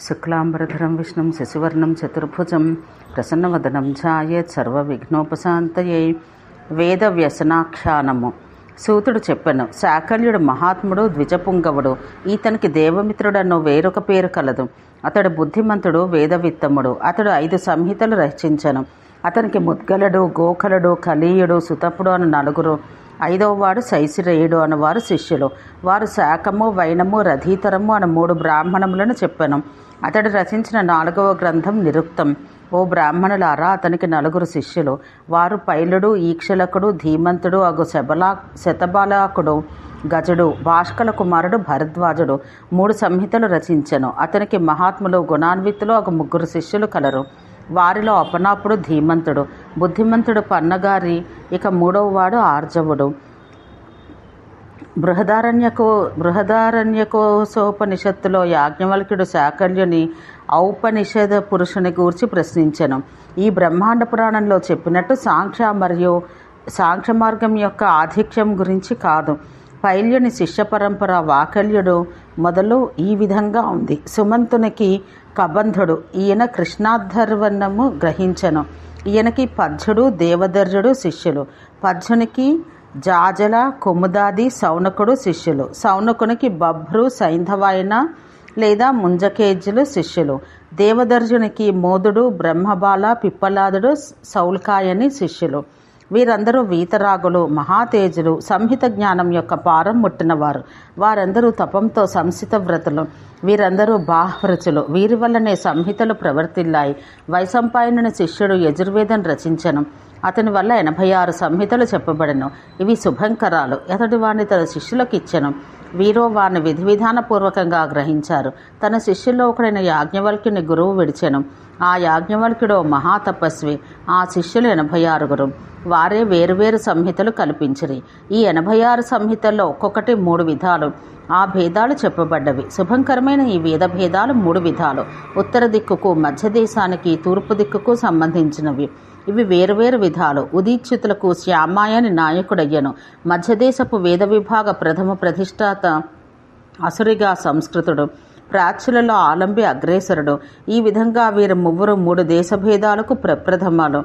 శుక్లాంబరధరం విష్ణుం శశివర్ణం చతుర్భుజం ప్రసన్నవదనం ఛాయేత్ సర్వవిఘ్నోపశాంతయే వేద వ్యసనాఖ్యానము సూతుడు చెప్పాను శాకల్యుడు మహాత్ముడు ద్విజపుంగవుడు ఈతనికి దేవమిత్రుడను వేరొక పేరు కలదు. అతడు బుద్ధిమంతుడు వేదవిత్తముడు. అతడు ఐదు సంహితలు రచించను. అతనికి ముద్గలుడు గోఖలుడు కలీయుడు సుతపుడు అని నలుగురు. ఐదవ వాడు శైశిరేయుడు అనువారు శిష్యులు. వారు శాకము వైనము రథీతరము అనే మూడు బ్రాహ్మణములను చెప్పాను. అతడు రచించిన నాలుగవ గ్రంథం నిరుక్తం. ఓ బ్రాహ్మణులారా అతనికి నలుగురు శిష్యులు. వారు పైలుడు ఈక్షలకుడు ధీమంతుడు అగు శబలా శతబాలాకుడు గజుడు భాష్కల కుమారుడు భరద్వాజుడు. మూడు సంహితలు రచించెను. అతనికి మహాత్ములు గుణాన్వితులు ఒక ముగ్గురు శిష్యులు కలరు. వారిలో అపనాపుడు ధీమంతుడు. బుద్ధిమంతుడు పన్నగారి ఇక మూడవ వాడు ఆర్జవుడు. బృహదారణ్యకో బృహదారణ్యకోసోపనిషత్తులో యాజ్ఞవల్క్యుడు శాకల్యుని ఔపనిషద పురుషుని గూర్చి ప్రశ్నించను. ఈ బ్రహ్మాండ పురాణంలో చెప్పినట్టు సాంఖ్య మరియు సాంఖ్య మార్గం యొక్క ఆధిక్యం గురించి కాదు. పైల్యుని శిష్య పరంపర వాకల్యుడు మొదలు ఈ విధంగా ఉంది. సుమంతునికి కబంధుడు ఈయన కృష్ణాధర్వన్నము గ్రహించను. ఈయనకి పద్యుడు దేవదర్జుడు శిష్యులు. పద్యునికి జాజల కుముదాది సౌనకుడు శిష్యులు. సౌనకునికి బభ్రు సైంధవాయన లేదా ముంజకేజులు శిష్యులు. దేవదర్జునికి మోదుడు బ్రహ్మబాల పిప్పలాదుడు సౌల్కాయని శిష్యులు. వీరందరూ వీతరాగులు మహాతేజులు సంహిత జ్ఞానం యొక్క పారం ముట్టినవారు. వారందరూ తపంతో సంసిత వ్రతులు. వీరందరూ బాహ్వృచులు వీరి వల్లనే సంహితలు ప్రవర్తిల్లాయి. వైశంపాయనుని శిష్యుడు యజుర్వేదం రచించను. అతని వల్ల ఎనభై ఆరు సంహితలు చెప్పబడను. ఇవి శుభంకరాలు. అతడు వాణ్ణి తన శిష్యులకు ఇచ్చను వీరో వారిని విధి విధానపూర్వకంగా గ్రహించారు. తన శిష్యుల్లో ఒకడైన యాజ్ఞవల్క్యుని గురువు విడిచెను. ఆ యాజ్ఞవల్క్యుడు మహాతపస్వి ఆ శిష్యులు ఎనభై ఆరుగురు వారే వేరువేరు సంహితలు కల్పించిరి. ఈ ఎనభై ఆరు సంహితల్లో ఒక్కొక్కటి మూడు విధాలు. ఆ భేదాలు చెప్పబడ్డవి. శుభంకరమైన ఈ వేద భేదాలు మూడు విధాలు. ఉత్తర దిక్కుకు మధ్య దేశానికి తూర్పు దిక్కుకు సంబంధించినవి. ఇవి వేరువేరు విధాలు. ఉదీక్షితులకు శ్యామాయని నాయకుడయ్యను. మధ్యదేశపు వేద విభాగ ప్రథమ ప్రతిష్టాత అసురిగా సంస్కృతుడు. ప్రాచ్యులలో ఆలంబి అగ్రేసరుడు. ఈ విధంగా వీరు ముగ్గురు మూడు దేశభేదాలకు ప్రప్రథమాలు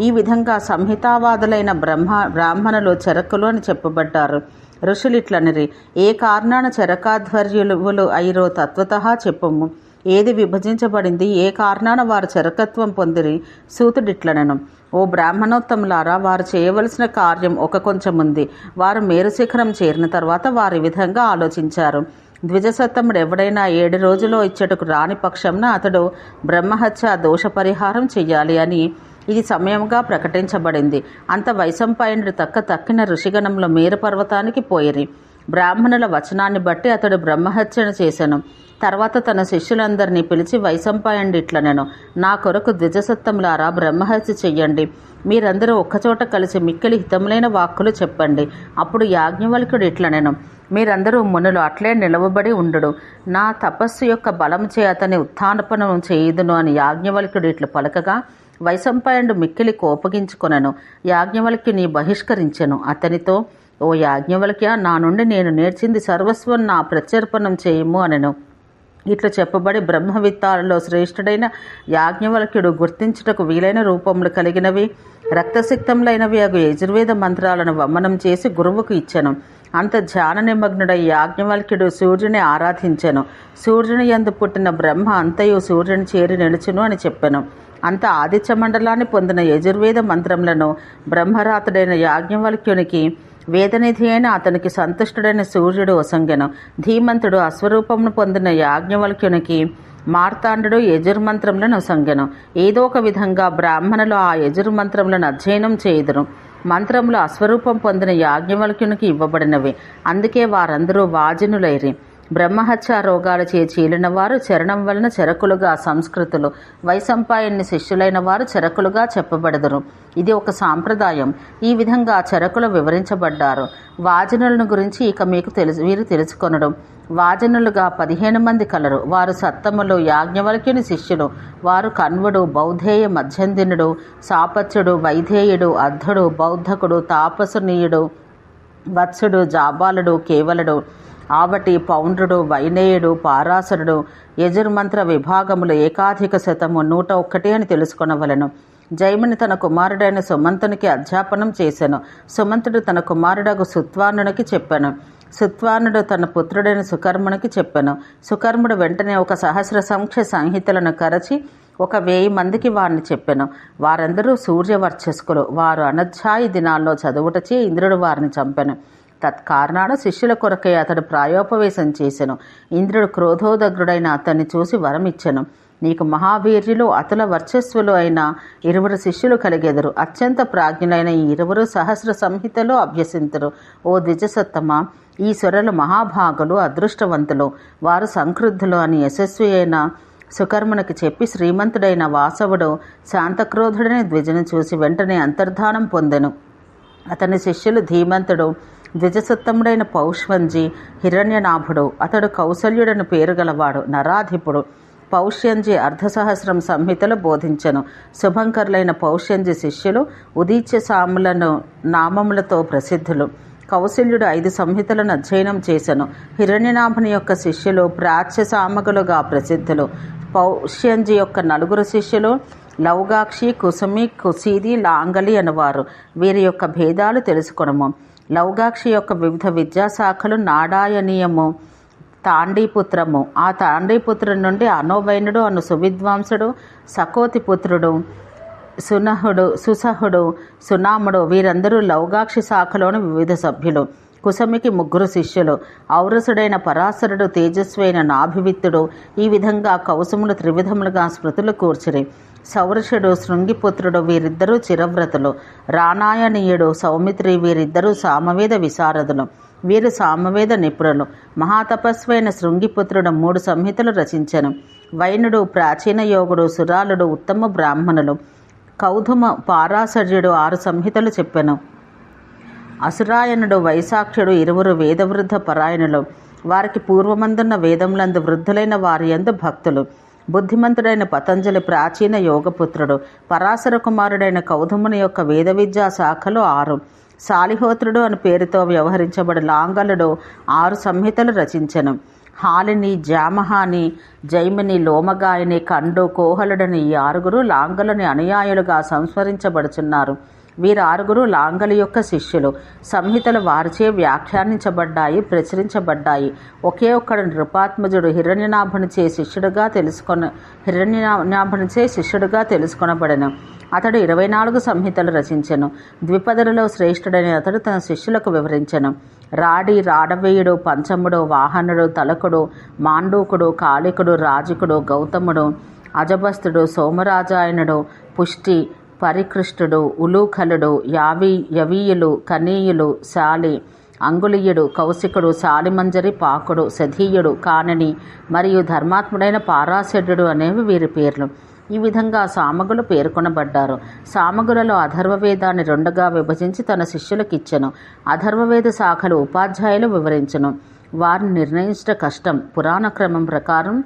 ఈ విధంగా సంహితావాదులైన బ్రహ్మ బ్రాహ్మణులు చెరకులు అని చెప్పబడ్డారు. ఋషులిట్లనిరి ఏ కారణాన చెరకాధ్వర్యులు అయిరో తత్వత చెప్పము. ఏది విభజించబడింది ఏ కారణాన వారు చెరకత్వం పొందిరి సూతుడిట్లనను. ఓ బ్రాహ్మణోత్తములారా వారు చేయవలసిన కార్యం ఒక కొంచెం ఉంది వారు మేరుశిఖరం చేరిన తర్వాత వారి విధంగా ఆలోచించారు. ద్విజసత్తముడు ఎవడైనా ఏడు రోజులో ఇచ్చటకు రాని పక్షంన అతడు బ్రహ్మహత్య దోష పరిహారం చెయ్యాలి అని ఇది సమయంగా ప్రకటించబడింది. అంత వైశంపాయనుడు తక్క తక్కిన ఋషిగణంలో మేరు పర్వతానికి పోయిరి. బ్రాహ్మణుల వచనాన్ని బట్టి అతడు బ్రహ్మహత్యను చేశాను. తర్వాత తన శిష్యులందరినీ పిలిచి వైశంపాయండిట్లనెను నా కొరకు ద్విజసత్తంలారా బ్రహ్మహత్య చెయ్యండి. మీరందరూ ఒక్కచోట కలిసి మిక్కిలి హితములైన వాక్కులు చెప్పండి. అప్పుడు యాజ్ఞవల్కుడు ఇట్ల నేను మీరందరూ మునులు అట్లే నిలవబడి ఉండుడు. నా తపస్సు యొక్క బలం చే అతని ఉత్థానపనం చేయుదును అని యాజ్ఞవల్కుడు ఇట్లు పలకగా వైశంపాయనుడు మిక్కిలి కోపగించుకొనను. యాజ్ఞవల్క్యుని బహిష్కరించెను. అతనితో ఓ యాజ్ఞవల్క్య నా నుండి నేను నేర్చింది సర్వస్వం నా ప్రత్యర్పణం చేయము అనెను. ఇట్లా చెప్పబడి బ్రహ్మవిత్తాలలో శ్రేష్ఠుడైన యాజ్ఞవల్క్యుడు గుర్తించుటకు వీలైన రూపములు కలిగినవి రక్తసిక్తములైనవి అగు యజుర్వేద మంత్రాలను వమనం చేసి గురువుకు ఇచ్చెను. అంత ధ్యాన నిమగ్నుడై యాజ్ఞవల్క్యుడు సూర్యుని ఆరాధించెను. సూర్యుని ఎందు పుట్టిన బ్రహ్మ అంతయు సూర్యుని చేరి నిలుచును అని చెప్పెను. అంత ఆదిత్య మండలాన్ని పొందిన యజుర్వేద మంత్రములను బ్రహ్మరాతుడైన యాజ్ఞవల్క్యునికి వేదనిధి అయిన అతనికి సంతుష్టుడైన సూర్యుడు ఒసంగెను ధీమంతుడు అశ్వరూపమును పొందిన యాజ్ఞవల్క్యునికి మార్తాండు యజుర్మంత్రములను ఒసంగెను ఏదో ఒక విధంగా బ్రాహ్మణులు ఆ యజుర్మంత్రములను అధ్యయనం చేయుదురు. మంత్రములు అశ్వరూపం పొందిన యాజ్ఞవల్క్యునికి ఇవ్వబడినవి. అందుకే వారందరూ వాజినులైరి. బ్రహ్మహత్య రోగాలు చే చీలిన వారు చరణం వలన చెరకులుగా సంస్కృతులు. వైసంపాయన్ని శిష్యులైన వారు చెరకులుగా చెప్పబడదురు. ఇది ఒక సాంప్రదాయం. ఈ విధంగా చెరకులు వివరించబడ్డారు. వాజనులను గురించి ఇక మీకు తెలుసు వీరు తెలుసుకొనడం వాజనులుగా పదిహేను మంది కలరు. వారు సత్తములు యాజ్ఞవల్క్యుని శిష్యులు. వారు కన్వుడు బౌద్ధేయ మధ్యందినుడు సాపత్యుడు వైధేయుడు అద్ధుడు బౌద్ధకుడు తాపసునీయుడు వత్సుడు జాబాలుడు కేవలుడు. ఆవటి పౌండ్రుడు వైనేయుడు పారాసురుడు యజుర్మంత్ర విభాగములు ఏకాధిక శతము నూట ఒక్కటి అని తెలుసుకొనవలెను. జైముని తన కుమారుడైన సుమంతునికి అధ్యాపనం చేశాను సుమంతుడు తన కుమారుడగు సుత్వానునికి చెప్పాను. సుత్వానుడు తన పుత్రుడైన సుకర్మునికి చెప్పాను. సుకర్ముడు వెంటనే ఒక సహస్ర సంఖ్య సంహితలను కరచి ఒక వెయ్యి మందికి వారిని చెప్పాను. వారందరూ సూర్యవర్చస్కులు. వారు అనధ్యాయ దినాల్లో చదువుటచే ఇంద్రుడు వారిని చంపాను. తత్కారణాన శిష్యుల కొరకై అతడు ప్రాయోపవేశం చేసెను. ఇంద్రుడు క్రోధోదగ్రుడైన అతన్ని చూసి వరమిచ్చెను. నీకు మహావీర్యులు అతుల వర్చస్సులు అయిన ఇరువురు శిష్యులు కలిగెదరు. అత్యంత ప్రాజ్ఞులైన ఈ ఇరువురు సహస్ర సంహితలో అభ్యసింతురు. ఓ ద్విజసత్తమ ఈ స్వరలు మహాభాగులు అదృష్టవంతులు. వారు సంక్రుద్ధులు అని యశస్వి అయిన సుకర్మునికి చెప్పి శ్రీమంతుడైన వాసవుడు శాంతక్రోధుడని ద్విజను చూసి వెంటనే అంతర్ధానం పొందెను. అతని శిష్యులు ధీమంతుడు ద్విజసత్తముడైన పౌష్వంజి హిరణ్యనాభుడు. అతడు కౌసల్యుడని పేరు గలవాడు నరాధిపుడు. పౌష్యంజి అర్ధసహస్రం సంహితలు బోధించను. శుభంకరులైన పౌష్యంజి శిష్యులు ఉదీచ్య సాములను నామములతో ప్రసిద్ధులు. కౌశల్యుడు ఐదు సంహితలను అధ్యయనం చేశను హిరణ్యనాభుని యొక్క శిష్యులు ప్రాచ్య సామగులుగా ప్రసిద్ధులు. పౌష్యంజి యొక్క నలుగురు శిష్యులు లౌగాక్షి కుసుమి కుసీది లాంగలి అనేవారు. వీరి యొక్క భేదాలు తెలుసుకొనము. లౌగాక్షి యొక్క వివిధ విద్యాశాఖలు నాడాయనీయము తాండీపుత్రము. ఆ తాండీపుత్రుడి నుండి అనోవైనుడు అను సువిద్వాంసుడు సకోతి పుత్రుడు సునహుడు సుసహుడు సునాముడు వీరందరూ లౌగాక్షి శాఖలోని వివిధ సభ్యులు. కుసమికి ముగ్గురు శిష్యులు. ఔరసుడైన పరాశరుడు తేజస్వైన నాభివిత్తుడు ఈ విధంగా కౌసములు త్రివిధములుగా స్మృతులు కూర్చిరి. సౌరుషుడు శృంగిపుత్రుడు వీరిద్దరూ చిరవ్రతులు. రానాయణీయుడు సౌమిత్రి వీరిద్దరూ సామవేద విశారదులు. వీరు సామవేద నిపుణులు. మహాతపస్వైన శృంగిపుత్రుడు మూడు సంహితలు రచించెను. వైనుడు ప్రాచీన యోగుడు సురాలుడు ఉత్తమ బ్రాహ్మణులు. కౌధుమ పారాసర్యుడు ఆరు సంహితలు చెప్పెను. అసురాయనుడు వైశాఖ్యుడు ఇరువురు వేదవృద్ధ పరాయణులు. వారికి పూర్వమందున్న వేదములందు వృద్ధులైన వారి యందు భక్తులు. బుద్ధిమంతుడైన పతంజలి ప్రాచీన యోగపుత్రుడు. పరాశర కుమారుడైన కౌధముని యొక్క వేద విద్యా శాఖలు ఆరు. శాలిహోత్రుడు అని పేరుతో వ్యవహరించబడి లాంగలుడు ఆరు సంహితలు రచించను. హాలిని జామహాని జైమిని లోమగాయని కండు కోహలుడని ఈ ఆరుగురు లాంగలుని అనుయాయులుగా సంస్మరించబడుచున్నారు. వీరు ఆరుగురు లాంగలి యొక్క శిష్యులు. సంహితలు వారిచే వ్యాఖ్యానించబడ్డాయి ప్రచురించబడ్డాయి. ఒకే ఒక్కడు నృపాత్మజుడు హిరణ్యనాభునిచే శిష్యుడుగా తెలుసుకొన హిరణ్యనాభునిచే శిష్యుడుగా తెలుసుకొనబడను. అతడు ఇరవై నాలుగు సంహితలు రచించెను. ద్విపదలలో శ్రేష్ఠుడని అతడు తన శిష్యులకు వివరించెను. రాడి రాడవేయుడు పంచముడు వాహనుడు తలకుడు మాండూకుడు కాళికుడు రాజుకుడు గౌతముడు అజబస్తుడు సోమరాజాయనుడు పుష్టి పరికృష్టుడు ఉలూఖలుడు యావి యవీయులు కనీయులు శాలి అంగుళీయుడు కౌశికుడు శాలిమంజరి పాకుడు సధీయుడు కానని మరియు ధర్మాత్ముడైన పారాశడ్యుడు అనేవి వీరి పేర్లు. ఈ విధంగా సామగులు పేర్కొనబడ్డారు. సామగులలో అధర్వవేదాన్ని రెండుగా విభజించి తన శిష్యులకు ఇచ్చెను అధర్వవేద శాఖలు ఉపాధ్యాయులు వివరించను. వారిని నిర్ణయించట కష్టం. పురాణ క్రమం ప్రకారం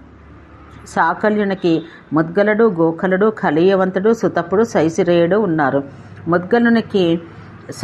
సాకల్యునికి ముద్గలుడు గోఖలుడు ఖలీయవంతుడు సుతపుడు శైశిరేయుడు ఉన్నారు. ముద్గలునికి స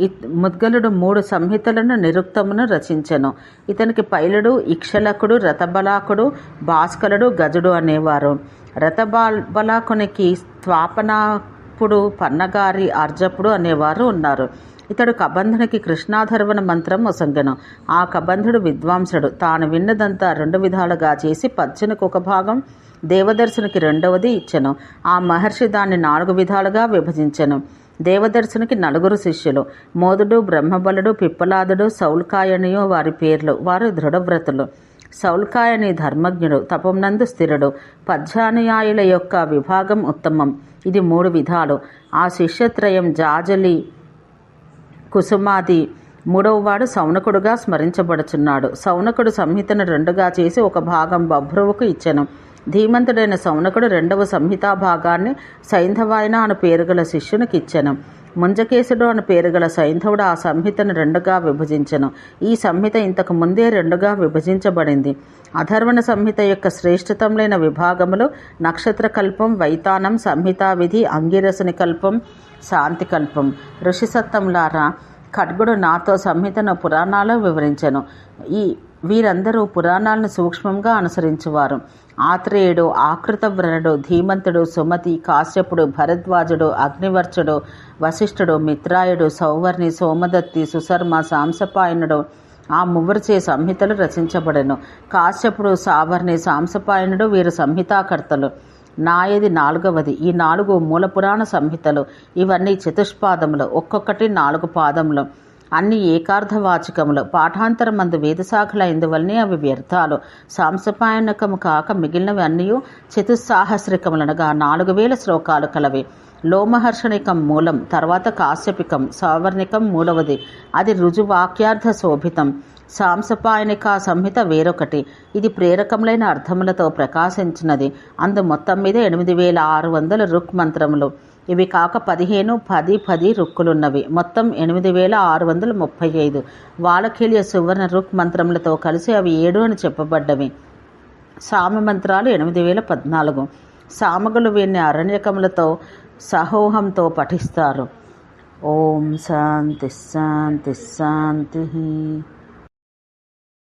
ఇత్- ముద్గలుడు మూడు సంహితలను నిరుక్తమును రచించెను. ఇతనికి పైలుడు ఇక్షలకుడు రథబలాకుడు భాస్కరుడు గజుడు అనేవారు. రథబలాకునికి స్థాపనాపుడు పన్నగారి అర్జపుడు అనేవారు ఉన్నారు. ఇతడు కబంధునికి కృష్ణాధర్వణ మంత్రం ఒసంగెను ఆ కబంధుడు విద్వాంసుడు. తాను విన్నదంతా రెండు విధాలుగా చేసి పద్యునికి ఒక భాగం దేవదర్శునికి రెండవది ఇచ్చెను. ఆ మహర్షి దాన్ని నాలుగు విధాలుగా విభజించెను. దేవదర్శునికి నలుగురు శిష్యులు. మోదుడు బ్రహ్మబలుడు పిప్పలాదుడు సౌల్కాయనియు వారి పేర్లు. వారు దృఢవ్రతులు. సౌల్కాయని ధర్మజ్ఞుడు తపంనందు స్థిరుడు. పద్యానుయాయుల యొక్క విభాగం ఉత్తమం. ఇది మూడు విధాలు. ఆ శిష్యత్రయం జాజలి కుసుమాది మూడవవాడు సౌనకుడుగా స్మరించబడుచున్నాడు. సౌనకుడు సంహితను రెండుగా చేసి ఒక భాగం బభ్రువుకు ఇచ్చెను. ధీమంతుడైన సౌనకుడు రెండవ సంహితా భాగాన్ని సైంధవాయన అను పేరుగల శిష్యునికిచ్చెను. ముంజకేశుడు అను పేరుగల సైంధవుడు ఆ సంహితను రెండుగా విభజించెను. ఈ సంహిత ఇంతకు ముందే రెండుగా విభజించబడింది. అధర్వణ సంహిత యొక్క శ్రేష్ఠతములైన విభాగములు నక్షత్ర కల్పం వైతానం సంహితా విధి అంగిరసుని కల్పం శాంతి కల్పం. ఋషిసత్తంలారా ఖడ్గుడు నాతో సంహితను పురాణాలు వివరించెను. ఈ వీరందరూ పురాణాలను సూక్ష్మంగా అనుసరించువారు. ఆత్రేయుడు ఆకృతవ్రణుడు ధీమంతుడు సుమతి కాశ్యపుడు భరద్వాజుడు అగ్నివర్చుడు వశిష్ఠుడు మిత్రాయుడు సౌవర్ణి సోమదత్తి సుశర్మ సాంసపాయనుడు ఆ మువ్వరిచే సంహితలు రచించబడెను. కాశ్యపుడు సావర్ణి సాంసపాయనుడు వీరు సంహితాకర్తలు. నాయది నాలుగవది. ఈ నాలుగు మూలపురాణ సంహితలు. ఇవన్నీ చతుష్పాదములు. ఒక్కొక్కటి నాలుగు పాదములు. అన్ని ఏకార్థవాచకములు పాఠాంతరమందు వేదశాఖలైందువల్లనే అవి వ్యర్థాలు. సాంసపాయనకము కాక మిగిలినవి అన్నీ చతుస్సాహస్రికములనగా నాలుగు వేల శ్లోకాలు కలవి. లోమహర్షణికం మూలం తర్వాత కాశ్యపికం సావర్ణికం మూలవది. అది రుజువాక్యార్థ శోభితం. సాంసపాయనిక సంహిత వేరొకటి. ఇది ప్రేరకములైన అర్థములతో ప్రకాశించినది. అందు మొత్తం మీద ఎనిమిది వేల ఆరు వందల రుక్ మంత్రములు ఇవి కాక పదిహేను పది పది రుక్కులున్నవి. మొత్తం ఎనిమిది వేల ఆరు వందల ముప్పై ఐదు. వాలకీల్య సువర్ణ రుక్ మంత్రములతో కలిసి అవి ఏడు అని చెప్పబడ్డవి. సామ మంత్రాలు ఎనిమిది వేల పద్నాలుగు. సామగులు వీరిని అరణ్యకములతో సహోహంతో పఠిస్తారు. ఓం శాంతి శాంతి శాంతి.